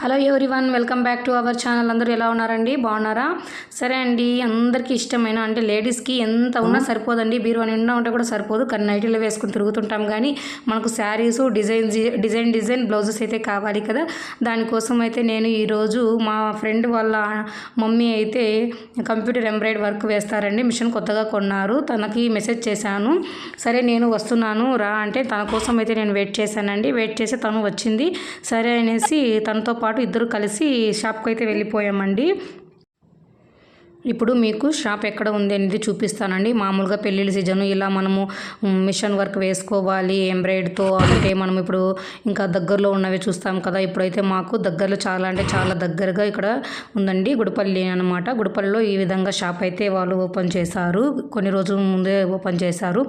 Hello one welcome back to our channel. అందరూ ఎలా ఉన్నారండి? బాగున్నారా? సరే అండి అందరికీ ఇష్టమైన అంటే లేడీస్కి ఎంత ఉన్నా సరిపోదండి. బీరువా నిండా ఉంటే కూడా సరిపోదు. కానీ నైటీలో వేసుకుని తిరుగుతుంటాం. కానీ మనకు saris design design design blouses అయితే కావాలి కదా. దానికోసం అయితే నేను ఈరోజు మా ఫ్రెండ్ వాళ్ళ మమ్మీ అయితే కంప్యూటర్ ఎంబ్రాయిడ్ వర్క్ వేస్తారండి. మిషన్ కొత్తగా కొన్నారు. తనకి మెసేజ్ చేశాను. సరే నేను వస్తున్నాను రా అంటే తన కోసం అయితే నేను వెయిట్ చేశానండి. వెయిట్ చేసి తను వచ్చింది. సరే అనేసి తనతో పాటు ఇద్దరు కలిసి షాప్కి అయితే వెళ్ళిపోయామండి. ఇప్పుడు మీకు షాప్ ఎక్కడ ఉంది అనేది చూపిస్తానండి. మామూలుగా పెళ్ళిళ్ళ సీజన్ ఇలా మనము మిషన్ వర్క్ వేసుకోవాలి ఎంబ్రాయిడ్తో అంటే మనం ఇప్పుడు ఇంకా దగ్గరలో ఉన్నవి చూస్తాం కదా. ఇప్పుడైతే మాకు దగ్గరలో చాలా అంటే చాలా దగ్గరగా ఇక్కడ ఉందండి గుడిపల్లి అనమాట గుడిపల్లిలో ఈ విధంగా షాప్ అయితే వాళ్ళు ఓపెన్ చేశారు. కొన్ని రోజుల ముందే ఓపెన్ చేశారు.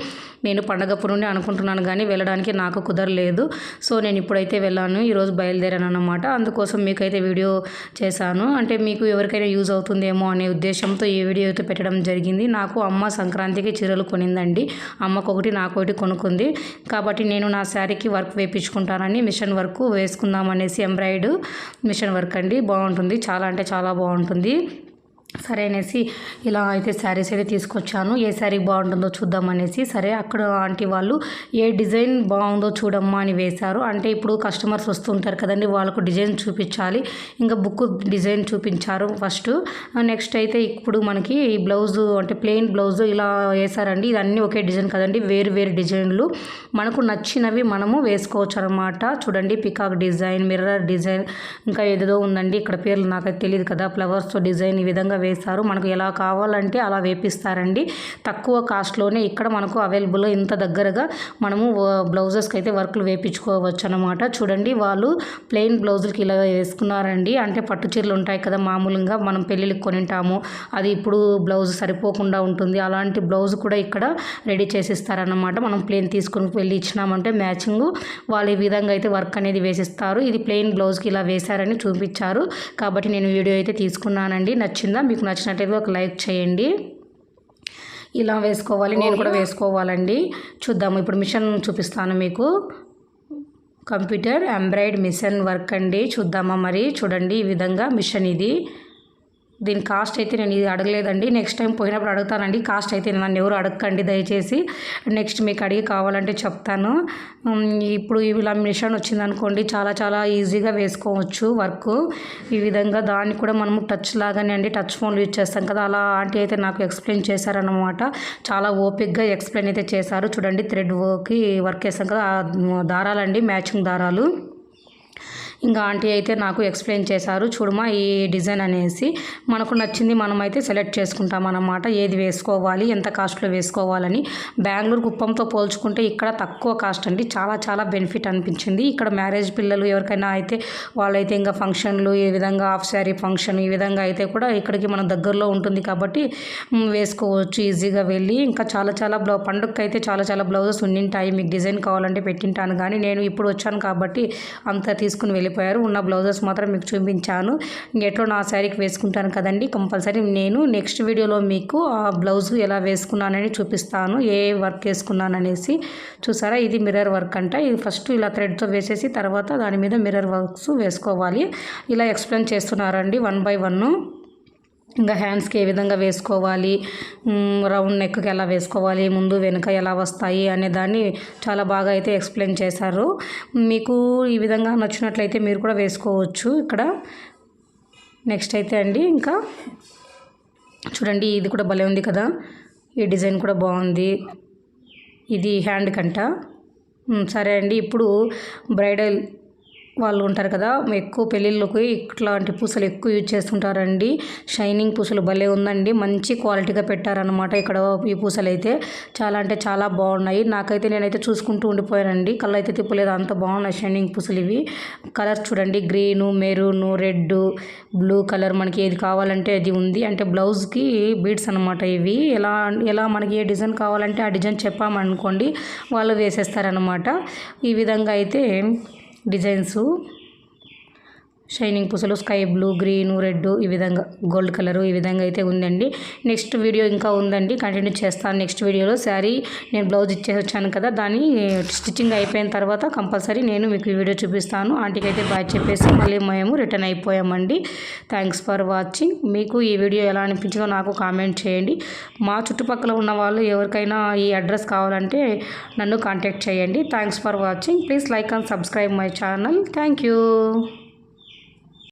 నేను పండగప్పుడు నుండి అనుకుంటున్నాను కానీ వెళ్ళడానికి నాకు కుదరలేదు. సో నేను ఇప్పుడైతే వెళ్ళాను ఈరోజు బయలుదేరాను అనమాట అందుకోసం మీకైతే వీడియో చేశాను. అంటే మీకు ఎవరికైనా యూజ్ అవుతుందేమో అనే ఉద్దేశం ఉద్దేశంతో ఈ వీడియో అయితే పెట్టడం జరిగింది. నాకు అమ్మ సంక్రాంతికి చీరలు కొనిందండి. అమ్మకు ఒకటి నాకు ఒకటి కొనుక్కుంది. కాబట్టి నేను నా శారీకి వర్క్ వేయించుకుంటానని మిషన్ వర్క్ వేసుకుందాం అనేసి ఎంబ్రాయిడ్ మిషన్ వర్క్ అండి. బాగుంటుంది. చాలా అంటే చాలా బాగుంటుంది. సరే అనేసి ఇలా అయితే శారీస్ అయితే తీసుకొచ్చాను. ఏ శారీ బాగుంటుందో చూద్దాం అనేసి. సరే అక్కడ ఆంటీ వాళ్ళు ఏ డిజైన్ బాగుందో చూడమ్మా అని వేశారు. అంటే ఇప్పుడు కస్టమర్స్ వస్తుంటారు కదండి వాళ్ళకు డిజైన్ చూపించాలి. ఇంకా బుక్ డిజైన్ చూపించారు ఫస్ట్. నెక్స్ట్ అయితే ఇప్పుడు మనకి ఈ బ్లౌజ్ అంటే ప్లెయిన్ బ్లౌజ్ ఇలా వేశారండి. ఇదన్నీ ఒకే డిజైన్ కదండి వేరు వేరు డిజైన్లు. మనకు నచ్చినవి మనము వేసుకోవచ్చు అనమాట చూడండి పికాక్ డిజైన్ మిర్రర్ డిజైన్ ఇంకా ఏదేదో ఉందండి. ఇక్కడ పేర్లు నాకు తెలియదు కదా ఫ్లవర్స్తో డిజైన్ ఈ విధంగా వేస్తారు మనకు ఎలా కావాలంటే అలా వేపిస్తారండి. తక్కువ కాస్ట్లోనే ఇక్కడ మనకు అవైలబుల్ ఇంత దగ్గరగా మనము బ్లౌజెస్కి అయితే వర్క్లు వేపించుకోవచ్చు అనమాట చూడండి వాళ్ళు ప్లెయిన్ బ్లౌజులకి ఇలా వేసుకున్నారండి. అంటే పట్టు చీరలు ఉంటాయి కదా మామూలుగా మనం పెళ్ళిళ్ళకి కొనింటాము. అది ఇప్పుడు బ్లౌజ్ సరిపోకుండా ఉంటుంది. అలాంటి బ్లౌజ్ కూడా ఇక్కడ రెడీ చేసిస్తారన్నమాట. మనం ప్లెయిన్ తీసుకుని వెళ్ళి ఇచ్చినామంటే మ్యాచింగ్ వాళ్ళు ఈ విధంగా అయితే వర్క్ అనేది వేసిస్తారు. ఇది ప్లెయిన్ బ్లౌజ్కి ఇలా వేశారని చూపించారు. కాబట్టి నేను వీడియో అయితే తీసుకున్నానండి. నచ్చిందా? మీకు నచ్చినట్టయితే ఒక లైక్ చేయండి. ఇలా వేసుకోవాలి నేను కూడా వేసుకోవాలండి. చూద్దాము ఇప్పుడు మిషన్ చూపిస్తాను మీకు. కంప్యూటర్ ఎంబ్రాయిడ్ మిషన్ వర్క్ అండి. చూద్దామా మరి? చూడండి ఈ విధంగా మిషన్ ఇది. దీని కాస్ట్ అయితే నేను ఇది అడగలేదండి. నెక్స్ట్ టైం పోయినప్పుడు అడుగుతానండి. కాస్ట్ అయితే నన్ను ఎవరు అడగకండి దయచేసి. నెక్స్ట్ మీకు అడిగి కావాలంటే చెప్తాను. ఇప్పుడు ఇలా మిషన్ వచ్చిందనుకోండి చాలా చాలా ఈజీగా వేసుకోవచ్చు వర్క్. ఈ విధంగా దాన్ని కూడా మనము టచ్ లాగానే అండి టచ్ ఫోన్లు యూజ్ చేస్తాం కదా. అలా ఆంటీ అయితే నాకు ఎక్స్ప్లెయిన్ చేశారనమాట చాలా ఓపిక్గా ఎక్స్ప్లెయిన్ అయితే చేశారు. చూడండి థ్రెడ్ వర్క్కి వర్క్ చేస్తాం కదా. ఆ దారాలండి మ్యాచింగ్ దారాలు. ఇంకా ఆంటీ అయితే నాకు ఎక్స్ప్లెయిన్ చేశారు చూడమా ఈ డిజైన్ అనేసి మనకు నచ్చింది మనమైతే సెలెక్ట్ చేసుకుంటాం అన్నమాట. ఏది వేసుకోవాలి ఎంత కాస్ట్లో వేసుకోవాలని. బెంగళూరు కుప్పంతో పోల్చుకుంటే ఇక్కడ తక్కువ కాస్ట్ అండి. చాలా చాలా బెనిఫిట్ అనిపించింది. ఇక్కడ మ్యారేజ్ పిల్లలు ఎవరికైనా అయితే వాళ్ళైతే ఇంకా ఫంక్షన్లు ఈ విధంగా హాఫ్ శారీ ఫంక్షన్ ఈ విధంగా అయితే కూడా ఇక్కడికి మన దగ్గరలో ఉంటుంది కాబట్టి వేసుకోవచ్చు ఈజీగా వెళ్ళి. ఇంకా చాలా చాలా బ్లౌ పండుగకి అయితే చాలా చాలా బ్లౌజెస్ ఉండింటాయి మీకు డిజైన్ కావాలంటే పెట్టింటాను. కానీ నేను ఇప్పుడు వచ్చాను కాబట్టి అంతా తీసుకుని వెళ్ళి వెళ్ళిపోయారు ఉన్న బ్లౌజెస్ మాత్రం మీకు చూపించాను. ఎట్లో నా శారీకి వేసుకుంటాను కదండి. కంపల్సరీ నేను నెక్స్ట్ వీడియోలో మీకు ఆ బ్లౌజ్ ఎలా వేసుకున్నానని చూపిస్తాను. ఏ వర్క్ వేసుకున్నాను అనేసి చూసారా? ఇది మిర్రర్ వర్క్ అంట. ఇది ఫస్ట్ ఇలా థ్రెడ్తో వేసేసి తర్వాత దాని మీద మిర్రర్ వర్క్స్ వేసుకోవాలి. ఇలా ఎక్స్ప్లెయిన్ చేస్తున్నారండి వన్ బై వన్. ఇంకా హ్యాండ్స్కి ఏ విధంగా వేసుకోవాలి? రౌండ్ నెక్కి ఎలా వేసుకోవాలి? ముందు వెనుక ఎలా వస్తాయి? అనే దాన్ని చాలా బాగా అయితే ఎక్స్ప్లెయిన్ చేశారు. మీకు ఈ విధంగా నచ్చినట్లయితే మీరు కూడా వేసుకోవచ్చు ఇక్కడ. నెక్స్ట్ అయితే అండి ఇంకా చూడండి ఇది కూడా భలే ఉంది కదా. ఈ డిజైన్ కూడా బాగుంది. ఇది హ్యాండ్ కంట. సరే అండి ఇప్పుడు బ్రైడల్ వాళ్ళు ఉంటారు కదా ఎక్కువ పెళ్ళిళ్ళకి ఇట్లాంటి పూసలు ఎక్కువ యూజ్ చేస్తుంటారండి. షైనింగ్ పూసలు భలే ఉందండి. మంచి క్వాలిటీగా పెట్టారనమాట ఇక్కడ ఈ పూసలు అయితే చాలా అంటే చాలా బాగున్నాయి. నాకైతే నేనైతే చూసుకుంటూ ఉండిపోయానండి. కళ్ళు అయితే తిప్పలేదు. అంత బాగున్నాయి షైనింగ్ పూసలు ఇవి. కలర్ చూడండి. Green maroon red blue colour మనకి ఏది కావాలంటే అది ఉంది. అంటే బ్లౌజ్కి బీడ్స్ అనమాట ఇవి. ఎలా ఎలా మనకి ఏ డిజైన్ కావాలంటే ఆ డిజైన్ చెప్పామనుకోండి వాళ్ళు వేసేస్తారనమాట ఈ విధంగా అయితే డిజైన్స్ షైనింగ్ పూసలు స్కై బ్లూ గ్రీన్ రెడ్ ఈ విధంగా గోల్డ్ కలరు ఈ విధంగా అయితే ఉందండి. నెక్స్ట్ వీడియో ఇంకా ఉందండి కంటిన్యూ చేస్తాను నెక్స్ట్ వీడియోలో. శారీ నేను బ్లౌజ్ ఇచ్చేసి వచ్చాను కదా దాన్ని స్టిచ్చింగ్ అయిపోయిన తర్వాత కంపల్సరీ నేను మీకు ఈ వీడియో చూపిస్తాను. ఆంటీకి అయితే బాయ్ చెప్పేసి మళ్ళీ మేము రిటర్న్ అయిపోయామండి. థ్యాంక్స్ ఫర్ వాచింగ్ మీకు ఈ వీడియో ఎలా అనిపించిందో నాకు కామెంట్ చేయండి. మా చుట్టుపక్కల ఉన్న వాళ్ళు ఎవరికైనా ఈ అడ్రస్ కావాలంటే నన్ను కాంటాక్ట్ చేయండి. Thanks for watching please like and subscribe my channel thank you